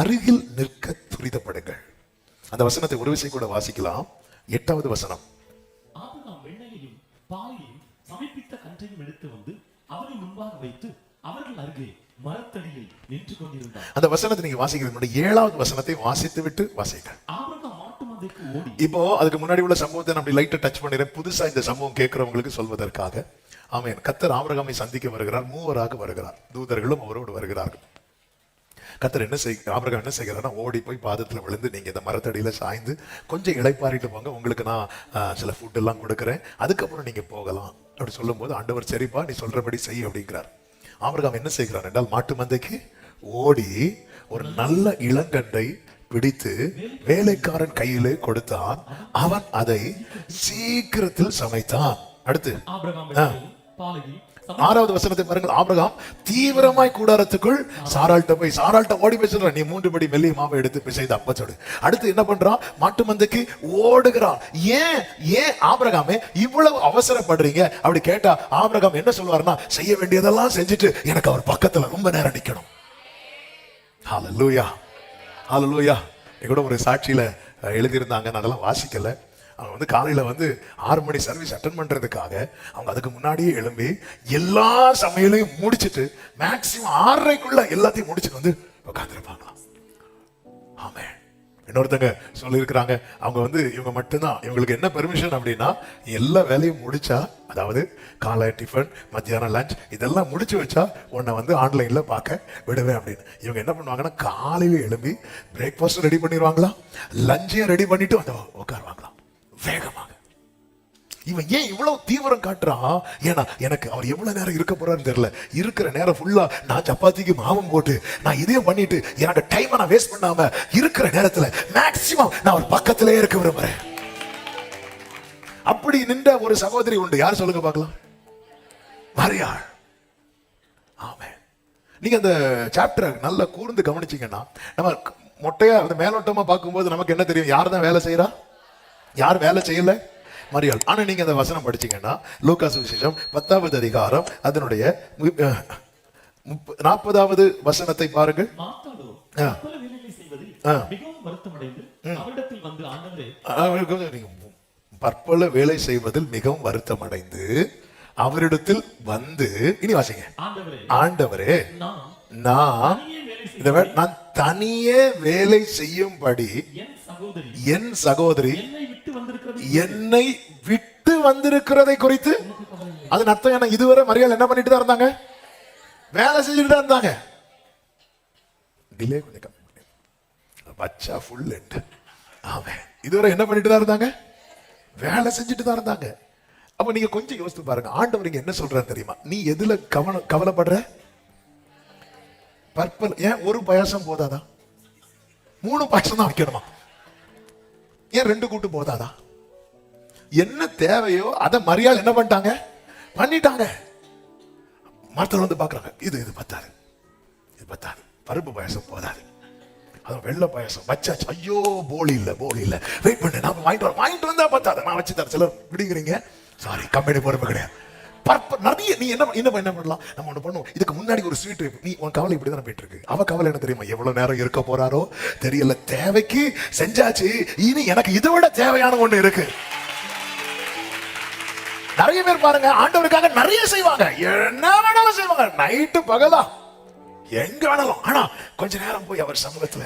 அருகில் நிற்க துரிதப்படுங்கள். அந்த வசனத்தை ஒரு விஷயம் கூட வாசிக்கலாம். எட்டாவது வசனம். ஆபிரகாம் வெண்ணையையும் பாலையும் சமைப்பித்த கன்றையும் எடுத்து வந்து அவர்கள் முன்பாக வைத்து அவர்கள் அருகே மரத்தடியில் நின்று கொண்டிருந்தார். அந்த வசனத்தை நீங்க வாசிக்கிறது ஏழாவது வசனத்தை வாசித்து விட்டு வாசிக்க இப்போ அதுக்கு முன்னாடி உள்ள சம்பவத்தை நான் அப்படி லைட்டா டச் பண்ணிடுறேன். புதுசா இந்த சம்பவம் கேட்கிறவங்களுக்கு சொல்வதற்காக. ஆமென். கத்தர் ஆபிரகாமை சந்திக்க வருகிறார் மூவராக வருகிறார். தூதர்களும் அவரோடு வருகிறார்கள். கத்தர் என்ன செய் ஆபிரகாம் என்ன செய்கிறார்னா ஓடி போய் பாதத்துல விழுந்து நீங்க இந்த மரத்தடியில சாய்ந்து கொஞ்சம் இளைப்பாறிட்டு போங்க. உங்களுக்கு நான் சில ஃபுட் எல்லாம் கொடுக்குறேன். அதுக்கப்புறம் நீங்க போகலாம். அப்படி சொல்லும்போது ஆண்டவர் சரிப்பா நீ சொல்றபடி செய் அப்படிங்கிறார். ஆபிரகாம் என்ன செய்கிறார் என்றால் மாட்டு மந்தைக்கு ஓடி ஒரு நல்ல இளங்கன்றை பிடித்து வேலைக்காரன் கையிலே கொடுத்தான். அவன் அதை சீக்கிரத்தில் சமைத்தான். அடுத்து ஆறாவது வசனத்தை பாருங்கள். ஆபிரகாம் தீவிரமாய் கூடாரத்துக்குள் சாராள்கிட்ட போய் சாராள்கிட்ட ஓடி போய் சொல்றான் நீ மூன்று படி மெல்லிய மாவை எடுத்து பிசைது அப்பச்சோடு அடுத்து என்ன பண்றான்? மாட்டு மந்தைக்கு ஓடுகிறான். ஏன்? ஏன் ஆபிரகாமே இவ்வளவு அவசரப்படுறீங்க? அப்படி கேட்டா ஆபிரகாம் என்ன சொல்லுவாருன்னா செய்ய வேண்டியதெல்லாம் செஞ்சுட்டு எனக்கு அவர் பக்கத்துல ரொம்ப நேரம் நிக்கணும். ஹalleluya ஹalleluya கூட ஒரு சாட்சியில எழுதியிருந்தாங்க நான் அதெல்லாம் வாசிக்கல. அவங்க வந்து காலையில் வந்து ஆறு மணி சர்வீஸ் அட்டன் பண்ணுறதுக்காக அவங்க அதுக்கு முன்னாடியே எழும்பி எல்லா சமையலையும் முடிச்சிட்டு மேக்சிமம் ஆறரைக்குள்ள எல்லாத்தையும் முடிச்சுட்டு வந்து உட்காந்துருப்பாங்களாம் ஆமே. இன்னொருத்தங்க சொல்லியிருக்கிறாங்க அவங்க வந்து இவங்க மட்டும்தான். இவங்களுக்கு என்ன பெர்மிஷன் அப்படின்னா எல்லா வேலையும் முடிச்சா அதாவது காலை டிஃபன் மத்தியானம் லஞ்ச் இதெல்லாம் முடிச்சு வச்சா உன்னை வந்து ஆன்லைனில் பார்க்க விடுவேன் அப்படின்னு. இவங்க என்ன பண்ணுவாங்கன்னா காலையில் எழும்பி பிரேக்ஃபாஸ்ட் ரெடி பண்ணிடுவாங்களா லஞ்சையும் ரெடி பண்ணிட்டு வந்து உட்காருவாங்களாம் வேகமாக. இவன் ஏன் இவ்வளவு தீவிரம் காட்டுறான் ஏன்னா எனக்கு அவர் எவ்வளவு நேரம் இருக்க போறான்னு தெரியல. இருக்கிற நேரம் ஃபுல்லா நான் சப்பாத்திக்கு மாவும் போட்டு நான் இதையும் பண்ணிட்டு எனக்கு டைமை நான் வேஸ்ட் பண்ணாம இருக்கிற நேரத்துல மேக்சிமம் நான் அவர் பக்கத்திலே இருக்க விரும்புறேன். அப்படி நின்ற ஒரு சகோதரி உண்டு. யார் சொல்லுங்க பார்க்கலாம். மரியாள். ஆமே நீங்க அந்த சாப்டரை நல்லா கூர்ந்து கவனிச்சீங்கன்னா நம்ம மொட்டையா அந்த மேலோட்டமா பார்க்கும்போது நமக்கு என்ன தெரியும்? யார் தான் வேலை செய்யறா யார் வேலை செய்யல? மரியாள். ஆனா நீங்க அந்த வசனம் படிச்சீங்கன்னா லூகாஸ் விசேஷம் பத்தாவது அதிகாரம் அதனுடைய நாற்பதாவது வசனத்தை பாருங்கள் பற்பல வேலை செய்வதில் மிகவும் வருத்தம் அடைந்து அவரிடத்தில் வந்து இனி வாசிங்க. ஆண்டவரே நான் நான் தனியே வேலை செய்யும்படி என் சகோதரி என்னை விட்டு வந்திருக்கிறதை குறித்து அது அர்த்தம் என்ன இதுவரை மரியாதை என்ன பண்ணிட்டு தான் இருந்தாங்க? வேலை செஞ்சுட்டு தான் இருந்தாங்க. டிலே கொஞ்சம் கம்மி பச்சா ஃபுல் எண்ட் ஆமாம் இதுவரை என்ன பண்ணிட்டு தான் இருந்தாங்க? வேலை செஞ்சுட்டு தான் இருந்தாங்க. அப்ப நீங்க கொஞ்சம் யோசித்து பாருங்க. ஆண்டவர் இங்க என்ன சொல்றாரு தெரியுமா? நீ எதுல கவனம் கவலைப்படுற? பற்பல் ஏன் ஒரு பாயாசம் போதாதா? மூணு பாயாசம் தான் வைக்கணுமா? ஏன் ரெண்டு கூட்டு போதாதா? என்ன தேவையோ அதை மரியாதை என்ன பண்ணிட்டாங்க? பண்ணிட்டாங்க. மரத்தில் வந்து பார்க்குறாங்க இது இது பத்தாது. இது பத்தாது. பருப்பு பாயசம் போதாது. அது வெள்ளை பாயசம். வச்சாச்சு. ஐயோ போலி இல்லை போலி இல்லை. வெயிட் பண்ணு நான் வாங்கிட்டு வரேன். வாங்கிட்டு வந்தா பத்தாது. நான் வச்சு தரேன். சிலர் விடுங்கிறீங்க. சாரி கம்பெனி பொறுப்பு கிடையாது. பற்ப நிறைய நீ என்ன என்ன என்ன பண்ணலாம்? நம்ம ஒன்று பண்ணுவோம். இதுக்கு முன்னாடி ஒரு ஸ்வீட் நீ உன் கவலை இப்படி தானே போயிட்டு இருக்கு அவ கவலை என்ன தெரியுமா? எவ்வளோ நேரம் இருக்க போறாரோ தெரியல. தேவைக்கு செஞ்சாச்சு. இனி எனக்கு இதை விட தேவையான ஒன்று இருக்கு. நிறைய பேர் பாருங்க ஆண்டவருக்காக நிறைய செய்வாங்க. என்ன வேணாலும் செய்வாங்க. நைட்டு பகலா. எங்க வேணாலும். ஆனா கொஞ்ச நேரம் போய் அவர் சமூகத்துல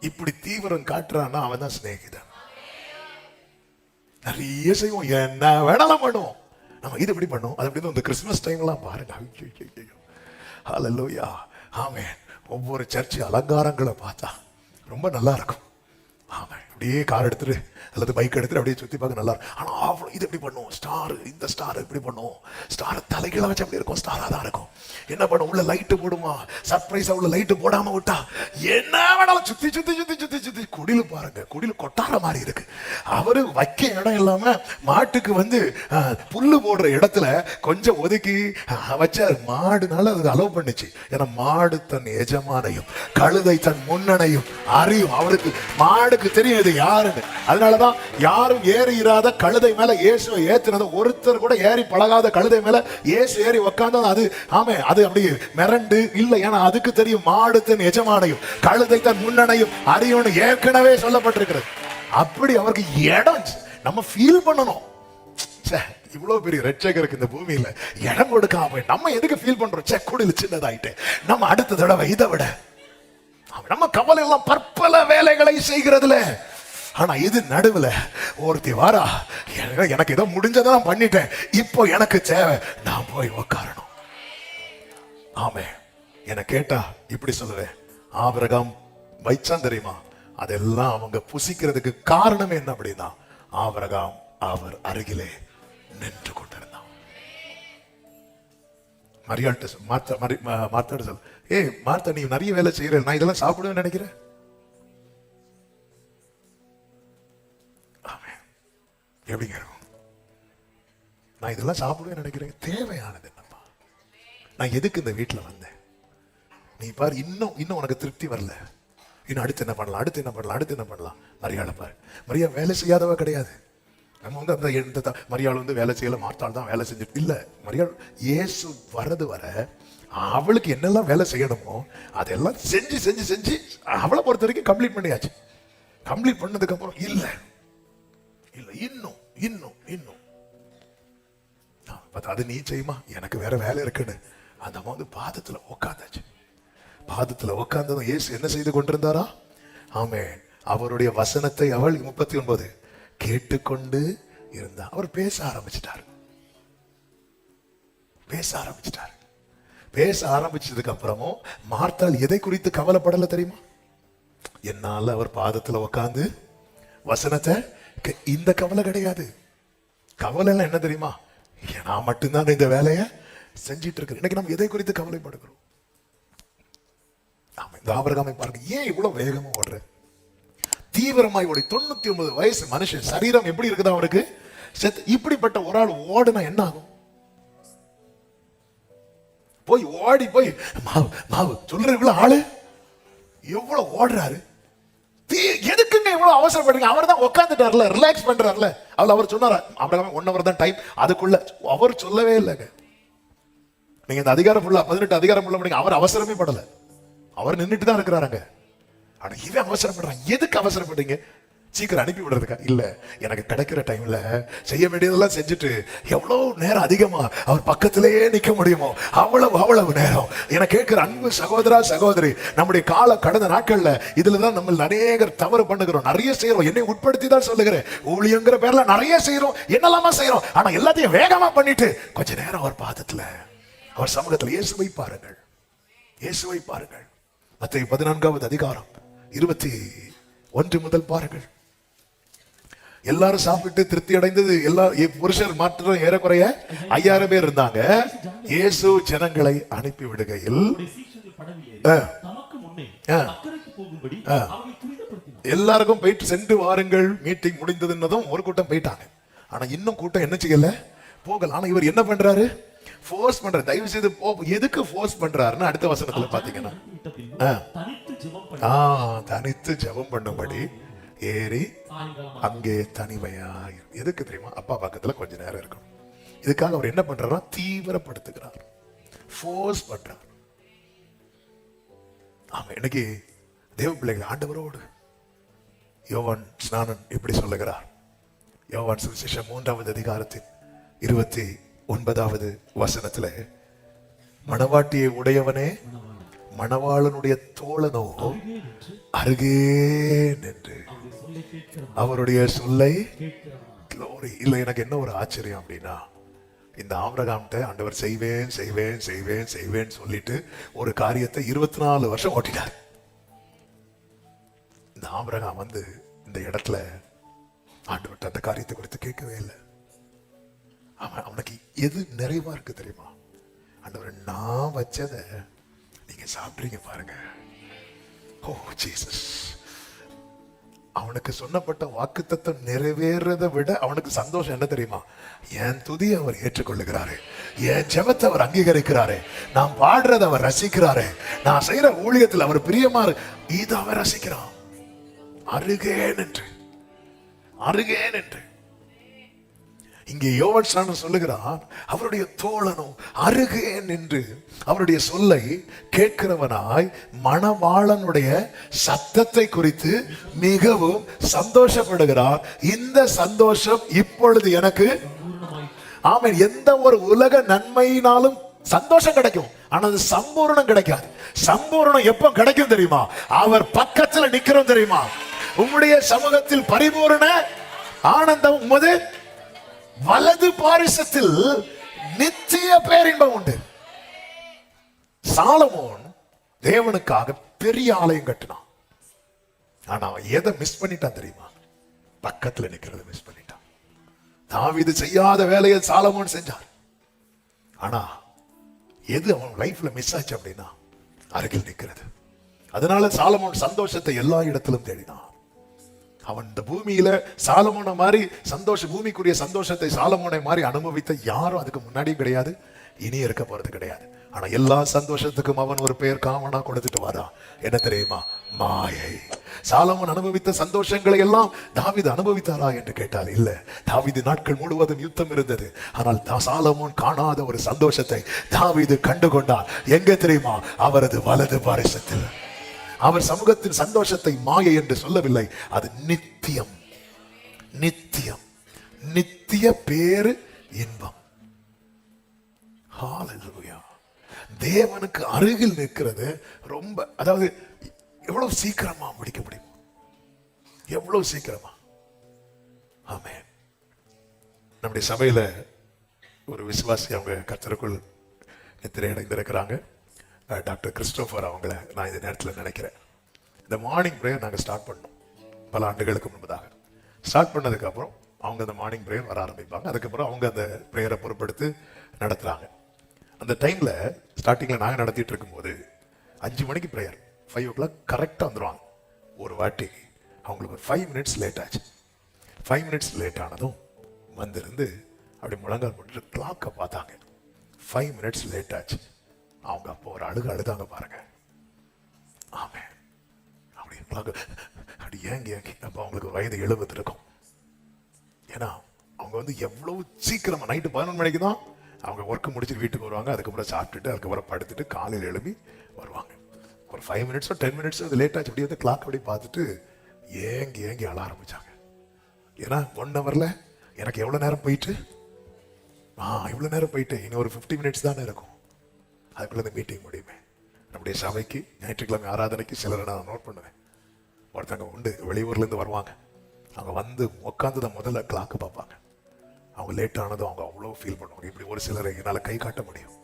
இப்படி தீவிரம் காட்டுறான்னா அவன் தான் சிநேகிதன். நிறைய செய்வோம். என்ன வேணாலும் பண்ணுவோம். நம்ம இது எப்படி பண்ணுவோம்? அது எப்படி இந்த கிறிஸ்மஸ் டைம்லாம் பாருங்க. ஹalleluya ஆமே ஒவ்வொரு சர்ச்சு அலங்காரங்களை பார்த்தா ரொம்ப நல்லா இருக்கும். ஆமாம் அப்படியே கார் எடுத்துட்டு அல்லது பைக் எடுத்துட்டு அப்படியே சுற்றி பார்க்க நல்லா இருக்கும். ஆனால் அவ்வளோ இது எப்படி பண்ணுவோம் ஸ்டார் இந்த ஸ்டார் இப்படி பண்ணுவோம் ஸ்டாரை தலைகீழ வச்சு அப்படி இருக்கும். ஸ்டாராக தான் இருக்கும். என்ன பண்ண உள்ள லைட்டு போடுமா? சர்ப்ரைஸா உள்ள லைட்டு போடாம விட்டா? என்ன வேணாலும் சுத்தி சுத்தி சுத்தி சுத்தி சுத்தி குடில் பாருங்க குடில் கொட்டார மாதிரி இருக்கு. அவரு வைக்க இடம் இல்லாம மாட்டுக்கு வந்து புல்லு போடுற இடத்துல கொஞ்சம் ஒதுக்கி அஹ், வச்சாரு. மாடுனால அது அலோவ் பண்ணுச்சு. ஏன்னா மாடு தன் எஜமானையும் கழுதை தன் முன்னணையும் அறியும். அவளுக்கு மாடுக்கு தெரியும் இது யாருன்னு. அதனாலதான் யாரும் ஏறி இராத கழுதை மேல இயேசுவை ஏத்துனதை ஒருத்தர் கூட ஏறி பழகாத கழுதை மேல இயேசு ஏறி உக்காந்தது அது ஆமா அது அப்படியே மிரண்டு இல்லை. ஏன்னா அதுக்கு தெரியும் மாடு தன் எஜமானையும் கழுதை தன் முன்னணையும் அறியும்னு ஏற்கனவே சொல்லப்பட்டிருக்கிறது. அப்படி அவருக்கு இடம் நம்ம ஃபீல் பண்ணணும். ச்சே, இவ்வளவு பெரிய ரட்சகருக்கு இந்த பூமியில இடம் கொடுக்காம போய் நம்ம எதுக்கு ஃபீல் பண்றோம்? சே குடில் சின்னதாயிட்டு. நம்ம அடுத்த தடவை இதை விட நம்ம கவலை எல்லாம் பற்பல வேலைகளை செய்கிறதுல. ஆனா இது நடுவுல ஒருத்தி வாரா எனக்கு- ஏதோ முடிஞ்சதான் பண்ணிட்டேன். இப்போ எனக்கு தேவை நான் போய் உக்காரணும். ஆமே என்னை கேட்டா இப்படி சொல்லுவேன். ஆபிரகாம் வைச்சான் தெரியுமா? அதெல்லாம் அவங்க புசிக்கிறதுக்கு காரணம் என்ன அப்படின்னா ஆபிரகாம் அவர் அருகிலே நின்று கொண்டிருந்தான். மரியாள்கிட்ட சொல், மார்த்தா மரி சொல். ஏய் மார்த்தா நீ நிறைய வேலை செய்யற நான் இதெல்லாம் சாப்பிடுவேன்னு நினைக்கிறேன் எப்படிங்க இருக்கும்? நான் இதெல்லாம் சாப்பிடுவேன் நினைக்கிறேன். தேவையானது நான் எதுக்கு இந்த வீட்டில் வந்தேன்? நீ பாரு இன்னும் இன்னும் உனக்கு திருப்தி வரல. இன்னும் அடுத்து என்ன பண்ணலாம்? அடுத்து என்ன பண்ணலாம்? அடுத்து என்ன பண்ணலாம்? மரியாதை பாரு. மரியா வேலை செய்யாதவ கிடையாது. நம்ம வந்து அந்த எந்த மரியாள் வந்து வேலை செய்யல மார்த்தாள் தான் வேலை செஞ்சுட்டு இல்லை மரியாள் இயேசு வரது வர அவளுக்கு என்னெல்லாம் வேலை செய்யணுமோ அதெல்லாம் செஞ்சு செஞ்சு செஞ்சு அவளை பொறுத்த வரைக்கும் கம்ப்ளீட் பண்ணியாச்சு. கம்ப்ளீட் பண்ணதுக்கப்புறம் இல்லை. இல்லை இன்னும் இன்னும் இன்னும். பார்த்தா அது நீ செய்யுமா? எனக்கு வேற வேலை இருக்குன்னு. அந்த அம்மா வந்து பாதத்துல உட்காந்தாச்சு பாதத்துல உட்காந்ததும் ஏசு என்ன செய்து கொண்டிருந்தாரா? ஆமே அவருடைய வசனத்தை அவள் முப்பத்தி ஒன்பது கேட்டுக்கொண்டு இருந்தா அவர் பேச ஆரம்பிச்சிட்டார். பேச ஆரம்பிச்சிட்டார். பேச ஆரம்பிச்சதுக்கு அப்புறமும் மார்த்தால் எதை குறித்து கவலைப்படல தெரியுமா? என்னால அவர் பாதத்துல உட்கார்ந்து வசனத்தை இந்த கவலை கிடையாது. கவலைன்னா என்ன தெரியுமா? நான் மட்டும்தான் இந்த வேலையை செஞ்சிட்டு இருக்கு இன்னைக்கு நம்ம எதை குறித்து கவலைப்படுகிறோம்? ஆமா இந்த ஆபரகாமை பாருங்க. ஏன் இவ்வளவு வேகமா ஓடுற? தீவிரமாய் ஓடி தொண்ணூத்தி ஒன்பது வயசு மனுஷன் சரீரம் எப்படி இருக்குதா அவருக்கு? செத்து இப்படிப்பட்ட ஒரு ஆள் ஓடுனா என்ன ஆகும்? போய் ஓடி போய் மாவு மாவு சொல்ற இவ்வளவு ஆளு? எவ்வளவு ஓடுறாரு? எதுக்குங்க இவ்வளவு அவசரப்படுங்க அவர் தான் உட்காந்துட்டார்ல ரிலாக்ஸ் பண்றாருல. அவள் அவர் சொன்னாரா அப்புறம் ஒன் ஹவர் தான் டைம் அதுக்குள்ள அவர் சொல்லவே இல்லைங்க. நீங்க இந்த அதிகாரம் ஃபுல்லா பதினெட்டு அதிகாரம் ஃபுல்லா படிங்க அவர் அவசரமே படல. அவர் நின்றுட்டு தான் இருக்கிறாருங்க ஆனா இவன் அவசரப்படுறான். எதுக்கு அவசரப்படுறீங்க? சீக்கிரம் அனுப்பி விடுறதுக்கா? இல்ல எனக்கு கிடைக்கிற டைம்ல செய்ய வேண்டியதெல்லாம் செஞ்சுட்டு எவ்வளவு நேரம் அதிகமா அவர் பக்கத்திலேயே நிக்க முடியுமோ? அவ்வளவு அவ்வளவு நேரம். என கேட்கிற அன்பு சகோதரா சகோதரி நம்முடைய கால கடந்த நாட்கள்ல இதுலதான் நம்ம அநேகர் தவறு பண்ணுகிறோம். நிறைய செய்யறோம் என்னை உட்படுத்தி தான் சொல்லுகிறேன். ஊழியங்கிற பேர்ல நிறைய செய்யறோம் என்னெல்லாமா செய்யறோம் ஆனா எல்லாத்தையும் வேகமா பண்ணிட்டு கொஞ்ச நேரம் அவர் பாதத்துல அவர் சமூகத்தில் இயேசுவை பாருங்கள். இயேசுவை பாருங்கள். மத்திய பதினான்காவது அதிகாரம் இருபத்தி ஒன்று முதல் பாருங்கள். எல்லாரும் சாப்பிட்டு திருப்தி அடைந்தது எல்லா புருஷர் மாற்றம் ஏறக்குறைய ஐயாயிரம் பேர் இருந்தாங்க. இயேசு ஜனங்களை அனுப்பி விடுகையில் எல்லாருக்கும் போயிட்டு சென்று வாருங்கள். மீட்டிங் முடிந்ததுன்னதும் ஒரு கூட்டம் போயிட்டாங்க. ஆனா இன்னும் கூட்டம் என்ன செய்யல? போகல. ஆனா இவர் என்ன பண்றாரு? ஃபோர்ஸ் பண்றாரு தயவு செய்து போ எதுக்கு ஃபோர்ஸ் பண்றாருன்னு அடுத்த வசனத்துல பாத்தீங்கன்னா. ஆ. தனித்து ஜெபம் பண்ணும்படி ஏறி அங்கே தனிமையா. எதுக்கு தெரியுமா? அப்பா பக்கத்துல கொஞ்ச நேரம் இருக்கணும். இதுக்காக அவர் என்ன பண்றாருன்னா தீவிரப்படுத்துகிறார். ஃபோர்ஸ் பண்றார். ஆமா இன்னைக்கு தேவ பிள்ளைகள் ஆண்டவரோடு யோவான் ஸ்நானன் இப்படி சொல்லுகிறார்? யோவான் சுவிசேஷம் மூன்றாவது அதிகாரத்தின் இருபத்தி ஒன்பதாவது வசனத்துல மணவாட்டியை உடையவனே மணவாளனுடைய தோழனோ அருகே நின்று. அவருடைய சொல்லை இல்லை எனக்கு என்ன ஒரு ஆச்சரியம் அப்படின்னா இந்த ஆம்ரகாம்கிட்ட ஆண்டவர் செய்வேன் செய்வேன் செய்வேன் செய்வேன் சொல்லிட்டு ஒரு காரியத்தை இருபத்தி நாலு வருஷம் ஓட்டினார். இந்த ஆம்ரகாம் வந்து இந்த இடத்துல ஆண்டவர்கிட்ட அந்த காரியத்தை குறித்து கேட்கவே இல்லை. அவன் அவனுக்கு எது நிறைவா இருக்கு தெரியுமா? ஆண்டவர் நான் வச்சதை நீங்க சாப்பிட்றீங்க பாருங்க. ஓ ஜீசஸ் அவனுக்கு சொன்னப்பட்ட வாக்குத்தத்தம் நிறைவேறதை விட அவனுக்கு சந்தோஷம் என்ன தெரியுமா? என் துதியை அவர் ஏற்றுக்கொள்ளுகிறாரு. என் ஜெபத்தை அவர் அங்கீகரிக்கிறாரு. நான் பாடுறதை அவர் ரசிக்கிறாரு. நான் செய்யற ஊழியத்தில் அவர் பிரியமா இரு- இதை அவர் ரசிக்கிறான். அருகே நின்று. அருகே நின்று. இங்கே யோவன் சொல்லுகிறான் அவருடைய தோழனும் அருகே நின்று அவருடைய சொல்லை கேட்கிறவனாய் மணவாளனுடைய சத்தத்தை குறித்து மிகவும் சந்தோஷப்படுகிறார். இந்த சந்தோஷம் இப்பொழுது எனக்கு பூர்ணமாய் எந்த ஒரு உலக நன்மையினாலும் சந்தோஷம் கிடைக்கும். ஆனா அது சம்பூர்ணம் கிடைக்காது. சம்பூர்ணம் எப்போ கிடைக்கும் தெரியுமா? அவர் பக்கத்துல நிக்கிறோம் தெரியுமா? உம்முடைய சமூகத்தில் பரிபூரண ஆனந்தம் உமது வலது பாரிசத்தில் நித்திய பேரின்பம் உண்டு. சாலமோன் தேவனுக்காக பெரிய ஆலயம் கட்டினான். ஆனா அவன் எதை மிஸ் பண்ணிட்டான் தெரியுமா? பக்கத்துல நிக்கிறத மிஸ் பண்ணிட்டான். தாவீது செய்யாத வேலையை சாலமோன் செஞ்சார் ஆனா எது அவன் லைஃப்ல மிஸ் ஆச்சு அப்படின்னா அருகில் நிற்கிறது அதனால சாலமோன் சந்தோஷத்தை எல்லா இடத்திலும் தேடினான். அவன் இந்த பூமியில சாலமோனை மாதிரி சந்தோஷ பூமிக்குரிய சந்தோஷத்தை சாலமோனை மாதிரி அனுபவித்த யாரும் அதுக்கு முன்னாடியும் கிடையாது இனி இருக்க போறது கிடையாது. ஆனா எல்லா சந்தோஷத்துக்கும் அவன் ஒரு பெயர் காமனா கொடுத்துட்டு வரான் என்ன தெரியுமா? மாயை. சாலமோன் அனுபவித்த சந்தோஷங்களை எல்லாம் தாவிது அனுபவித்தாரா என்று கேட்டால் இல்ல. தாவிது நாட்கள் முழுவதும் யுத்தம் இருந்தது. ஆனால் சாலமோன் காணாத ஒரு சந்தோஷத்தை தாவிது கண்டு கொண்டான் எங்க தெரியுமா? அவரது வலது பாரிசத்தில். அவர் சமூகத்தின் சந்தோஷத்தை மாயை என்று சொல்லவில்லை. அது நித்தியம். நித்தியம். நித்திய பேரு இன்பம். தேவனுக்கு அருகில் நிற்கிறது ரொம்ப அதாவது எவ்வளவு சீக்கிரமா முடிக்க முடியும்? எவ்வளவு சீக்கிரமா? ஆமே நம்முடைய சபையில ஒரு விசுவாசி அவங்க கர்த்தருக்குள் நித்திரை அடைந்திருக்கிறாங்க டாக்டர் கிறிஸ்டோஃபர் அவங்கள நான் இந்த நேரத்தில் நினைக்கிறேன். இந்த மார்னிங் ப்ரேயர் நாங்கள் ஸ்டார்ட் பண்ணோம். பல ஆண்டுகளுக்கு முன்பதாக. ஸ்டார்ட் பண்ணதுக்கப்புறம் அவங்க அந்த மார்னிங் ப்ரேயர் வர ஆரம்பிப்பாங்க. அதுக்கப்புறம் அவங்க அந்த ப்ரேயரை பொருட்படுத்து நடத்துகிறாங்க அந்த டைமில் ஸ்டார்டிங்கில் நாங்கள் நடத்திட்டு இருக்கும்போது அஞ்சு மணிக்கு ப்ரேயர் ஃபைவ் ஓ கிளாக் கரெக்டாக வந்துடுவாங்க ஒரு வாட்டி அவங்களுக்கு ஒரு ஃபைவ் மினிட்ஸ் லேட் ஆச்சு. ஃபைவ் மினிட்ஸ் லேட் ஆனதும் வந்திருந்து அப்படி முழங்கால் போட்டுட்டு கிளாக்கை பார்த்தாங்க. ஃபைவ் மினிட்ஸ் லேட் ஆச்சு. அவங்க அப்போ ஒரு அழுக அழுதாங்க பாருங்க. ஆமே. அப்படி கிளாக்கு அப்படி ஏங்கி ஏங்கி அப்போ அவங்களுக்கு வயது எழுபது இருக்கும். ஏன்னா அவங்க வந்து எவ்வளவு சீக்கிரமா நைட்டு பதினொன்று மணிக்கு தான் அவங்க ஒர்க் முடிச்சுட்டு வீட்டுக்கு வருவாங்க. அதுக்கப்புறம் சாப்பிட்டுட்டு அதுக்கப்புறம் படுத்துட்டு காலையில் எழுப்பி வருவாங்க. ஒரு ஃபைவ் மினிட்ஸோ டென் மினிட்ஸோ அது லேட் ஆச்சு. அப்படியே வந்து கிளாக் அப்படி பார்த்துட்டு ஏங்கி ஏங்கி அழ ஆரம்பிச்சாங்க. ஏன்னா ஒன் ஹவரில் எனக்கு எவ்வளோ நேரம் போயிட்டு? ஆ இவ்வளோ நேரம் போயிட்டு. இனி ஒரு ஃபிஃப்டி மினிட்ஸ் தானே இருக்கும். அதுக்குள்ள இந்த மீட்டிங் முடியுமே. நம்முடைய சபைக்கு ஞாயிற்றுக்கிழமை ஆராதனைக்கு சிலரை நான் நோட் பண்ணுவேன். ஒருத்தங்க உண்டு வெளியூர்லேருந்து வருவாங்க. அவங்க வந்து உட்காந்ததை முதல்ல கிளாக்கு பார்ப்பாங்க. அவங்க லேட் ஆனதும் அவங்க அவ்வளோ ஃபீல் பண்ணுவாங்க. இப்படி ஒரு சிலரை என்னால் கை காட்ட முடியும்.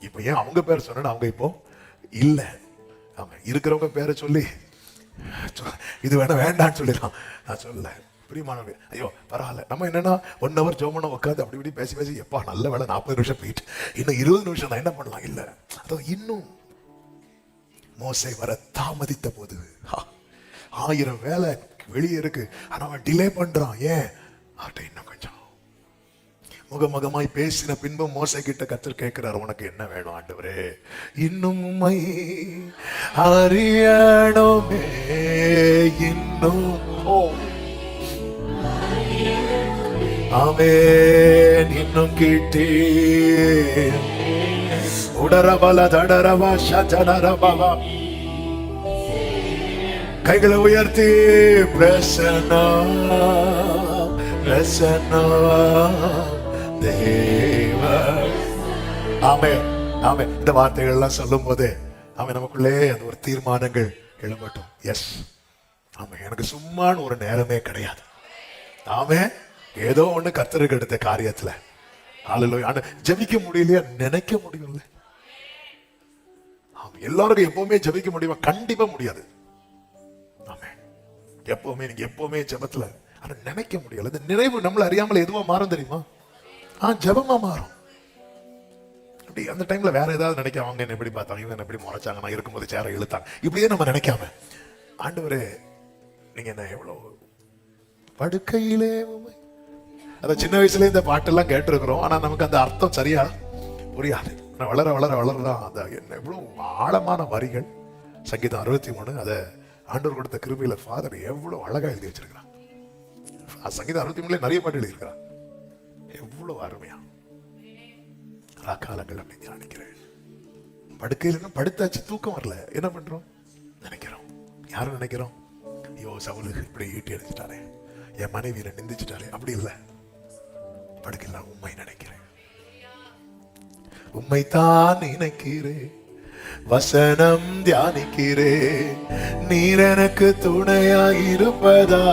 இப்போ ஏன் அவங்க பேர் சொன்னா அவங்க இப்போ இல்லை. அவங்க இருக்கிறவங்க பேரை சொல்லி இது வேணா வேண்டான்னு சொல்லிடலாம். நான் சொல்லலை. பிரியமானவங்க ஐயோ பரவாயில்ல. நம்ம என்னன்னா ஒன் ஹவர் ஜோமனை உட்காந்து அப்படி இப்படி பேசி பேசி எப்பா நல்ல வேலை நாற்பது நிமிஷம் போயிட்டு இன்னும் இருபது நிமிஷம் நான் என்ன பண்ணலாம்? இல்லை. அதாவது இன்னும் மோசை வர தாமதித்த போது ஹா, ஆயிரம் வேலை வெளியே இருக்கு. ஆனா அவன் டிலே பண்றான். ஏன்? அவட்ட இன்னும் கொஞ்சம் முகமுகமாய் பேசின பின்பும் மோசை கிட்ட கத்தர் கேட்கிறார் உனக்கு என்ன வேணும் ஆண்டவரே? இன்னும் உம்மை அறியணுமே இன்னும் ஓ ஆமேன். இன்னும் கிட்டே உடரபல தடரவா சஜனரபவா. கைகளை உயர்த்தி பிரசனா பிரசன்னா. தேவ ஆமே ஆமே இந்த வார்த்தைகள் எல்லாம் சொல்லும் போது அவன் நமக்குள்ளே அந்த ஒரு தீர்மானங்கள் எழும்பட்டும். எஸ் ஆமா எனக்கு சும்மான ஒரு நேரமே கிடையாது. ஆமே ஏதோ ஒண்ணு கத்தருக்கு எடுத்த காரியத்துல. ஆளுநர் ஆனா ஜெபிக்க முடியலையா? நினைக்க முடியல. எல்லாருக்கும் எப்பவுமே ஜெபிக்க முடியுமா? கண்டிப்பா முடியாது. எப்பவுமே நீங்க எப்பவுமே ஜெபத்துல ஆனா நினைக்க முடியல. இந்த நினைவு நம்மள அறியாமல் எதுவா மாறும் தெரியுமா? ஆ ஜெபமா மாறும். அப்படி அந்த டைம்ல வேற ஏதாவது நினைக்க அவங்க என்ன எப்படி பார்த்தாங்க இவங்க என்ன எப்படி முறைச்சாங்க நான் இருக்கும்போது சேர இழுத்தாங்க. இப்படியே நம்ம நினைக்காம. ஆண்டவரே நீங்க என்ன எவ்வளவு படுக்கையிலே உம்மை அந்த சின்ன வயசுல இந்த பாட்டெல்லாம் கேட்டிருக்கிறோம். ஆனா நமக்கு அந்த அர்த்தம் சரியா புரியாது. வளர வளர வளரதான் அந்த என்ன எவ்வளோ ஆழமான வரிகள். சங்கீதம் அறுபத்தி மூணு அதை ஆண்டவர் கொடுத்த கிருமியில ஃபாதர் எவ்வளோ அழகா எழுதி வச்சிருக்கிறான் சங்கீதம் அறுபத்தி மூணுல நிறைய பாட்டு எழுதியிருக்கிறான் எவ்வளோ அருமையா. காலங்கள் அப்படின்னு நினைக்கிறேன் படுக்கையில் படுத்தாச்சு தூக்கம் வரல. என்ன பண்றோம்? நினைக்கிறோம். யாரும் நினைக்கிறோம்? ஐயோ சவுலுக்கு இப்படி ஈட்டி அடிச்சிட்டாரே என் மனைவியில நிந்திச்சிட்டாரே அப்படி இல்லை. படுக்கையில் உண்மை நினைக்கிறேன். உண்மைத்தான் நினைக்கிறேன். வசனம் தியானிக்கிறேன். நீர் எனக்கு துணையா இருப்பதா?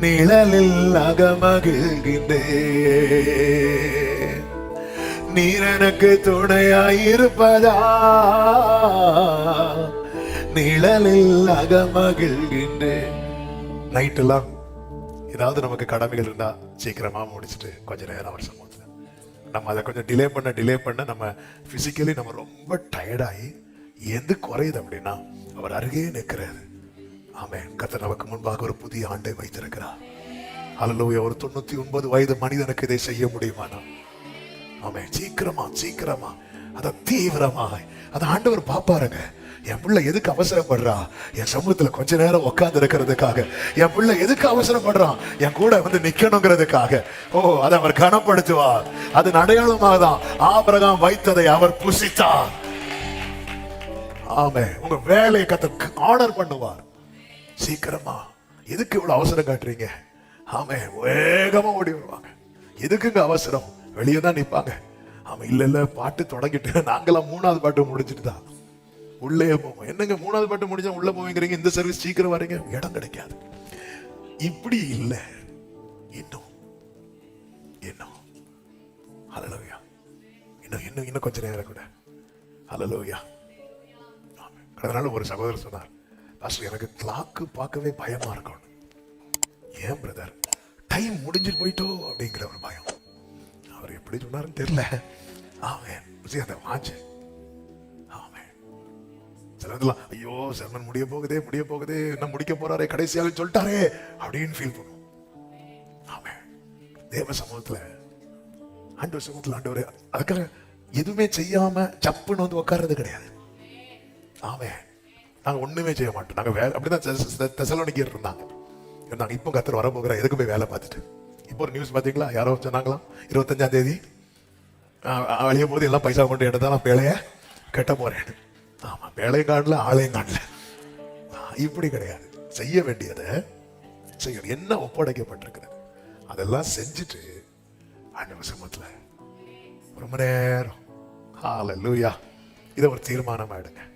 நிழலில் அகமகிழ்கின்றேன் நீர் எனக்கு துணையா இருப்பதா? நிழலில் அகமகிழ்கின்றேன் நைட்டெல்லாம் ஏதாவது நமக்கு கடமைகள் இருந்தால் சீக்கிரமா முடிச்சுட்டு கொஞ்ச நேரம் அவர் சமூகத்தில் நம்ம அதை கொஞ்சம் டிலே பண்ண டிலே பண்ண நம்ம ஃபிசிக்கலி நம்ம ரொம்ப டயர்டாகி எது குறையுது அப்படின்னா அவர் அருகே நிற்கிறாரு. ஆமே கத்த நமக்கு முன்பாக ஒரு புதிய ஆண்டை வைத்திருக்கிறார். அல்லலூயா ஒரு தொண்ணூத்தி ஒன்பது வயது மனிதனுக்கு இதை செய்ய முடியுமானா ஆமே சீக்கிரமா சீக்கிரமா. அதை தீவிரமாக அதை ஆண்டவர் பாப்பாருங்க என் பிள்ளை எதுக்கு அவசரப்படுறா? என் சமூகத்தில் கொஞ்ச நேரம் உட்கார்ந்து இருக்கிறதுக்காக. என் பிள்ளை எதுக்கு அவசரப்படுறான் என் கூட வந்து நிக்கணுங்கிறதுக்காக. ஓ அதை அவர் கனப்படுத்துவார். அது அடையாளமாக தான் ஆபரகம் வைத்ததை அவர் புசித்தார். ஆமே உங்க வேலையை கத்த ஆர்டர் பண்ணுவார். சீக்கிரமா. எதுக்கு இவ்வளவு அவசரம் காட்டுறீங்க? ஆமே வேகமா ஓடி வருவாங்க. எதுக்குங்க அவசரம்? வெளியே தான் நிற்பாங்க ஆமா இல்ல இல்ல பாட்டு தொடங்கிட்டு. நாங்களாம் மூணாவது பாட்டு முடிச்சிட்டு தான் உள்ளே போவோம் என்னங்க மூணாவது பாட்டு முடிச்சா உள்ள போவீங்கிறீங்க? இந்த சர்வீஸ் சீக்கிரம் வரீங்க. இடம் கிடைக்காது. இப்படி இல்லை. இன்னும். இன்னும். அலலோயா இன்னும் இன்னும் இன்னும் கொஞ்ச நேரம் கூட. அலலோயா ஆமென். அதனால ஒரு சகோதரர் சொன்னார் பாஸ்டர் எனக்கு கிளாக்கு பார்க்கவே பயமா இருக்கும். ஏன் பிரதர் டைம் முடிஞ்சு போயிட்டோ அப்படிங்கிற ஒரு பயம். அவர் எப்படி சொன்னாருன்னு தெரியல. ஆமாம் சரி, அந்த சிலதெல்லாம் ஐயோ செல்மன் முடிய போகுதே முடிய போகுதே என்ன முடிக்க போறாரே கடைசியாக சொல்லிட்டாரே அப்படின்னு ஃபீல் பண்ணும் ஆமென் தேவ சமூகத்துல ஆண்டவர் சமூகத்துல ஆண்டவர் அதுக்காக எதுவுமே செய்யாம சப்புன்னு வந்து உட்கார்றது கிடையாது. ஆமே. நாங்க ஒண்ணுமே செய்ய மாட்டோம். நாங்க வேலை அப்படிதான் தெசலோனிக்கர் இருந்தாங்க. இருந்தாங்க. இப்போ கத்தர் வர எதுக்கு போய் வேலை பார்த்துட்டு. இப்போ ஒரு நியூஸ் பாத்தீங்களா? யாரோ சொன்னாங்களாம் இருபத்தஞ்சாம் தேதி வெளியே போது எல்லாம் பைசா கொண்டு எடுத்தாலும் வேலையை கட்ட போறேன் ஆமாம் வேலையும் காணல ஆளையும் காணல. இப்படி கிடையாது. செய்ய வேண்டியதை செய்யணும் என்ன ஒப்படைக்கப்பட்டிருக்கிறது? அதெல்லாம் செஞ்சுட்டு ஆண்டவர் சமூகத்துல ரொம்ப நேரம். ஹalleluya. இதை ஒரு தீர்மானமாக எடுங்க.